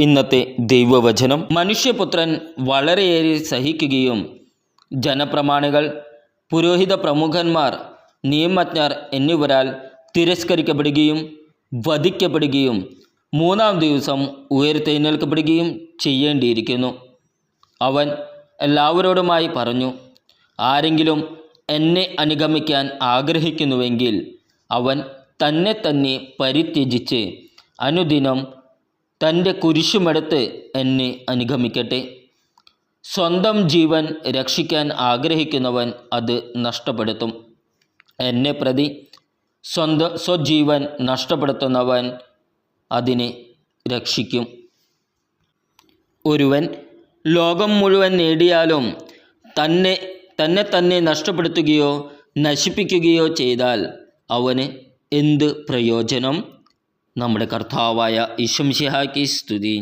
ഇന്നത്തെ ദൈവവചനം. മനുഷ്യപുത്രൻ വളരെയേറെ സഹിക്കുകയും ജനപ്രമാണികൾ പുരോഹിത പ്രമുഖന്മാർ നിയമജ്ഞർ എന്നിവരാൽ തിരസ്കരിക്കപ്പെടുകയും വധിക്കപ്പെടുകയും മൂന്നാം ദിവസം ഉയർത്തെഴുന്നേൽക്കപ്പെടുകയും ചെയ്യേണ്ടിയിരിക്കുന്നു. അവൻ എല്ലാവരോടുമായി പറഞ്ഞു ആരെങ്കിലും എന്നെ അനുഗമിക്കാൻ ആഗ്രഹിക്കുന്നുവെങ്കിൽ അവൻ തന്നെ തന്നെ പരിത്യജിച്ച് അനുദിനം തന്റെ കുരിശുമെടുത്ത് എന്നെ അനുഗമിക്കട്ടെ. സ്വന്തം ജീവൻ രക്ഷിക്കാൻ ആഗ്രഹിക്കുന്നവൻ അത് നഷ്ടപ്പെടുത്തും. എന്നെ പ്രതി സ്വന്തം സ്വജീവൻ നഷ്ടപ്പെടുത്തുന്നവൻ അതിനെ രക്ഷിക്കും. ഒരുവൻ ലോകം മുഴുവൻ നേടിയാലും തന്നെ തന്നെ തന്നെ നഷ്ടപ്പെടുത്തുകയോ നശിപ്പിക്കുകയോ ചെയ്താൽ അവന് എന്ത് പ്രയോജനം? നമ്മുടെ കർത്താവായ ഈശംഷിഹാക്കി സ്തുതി.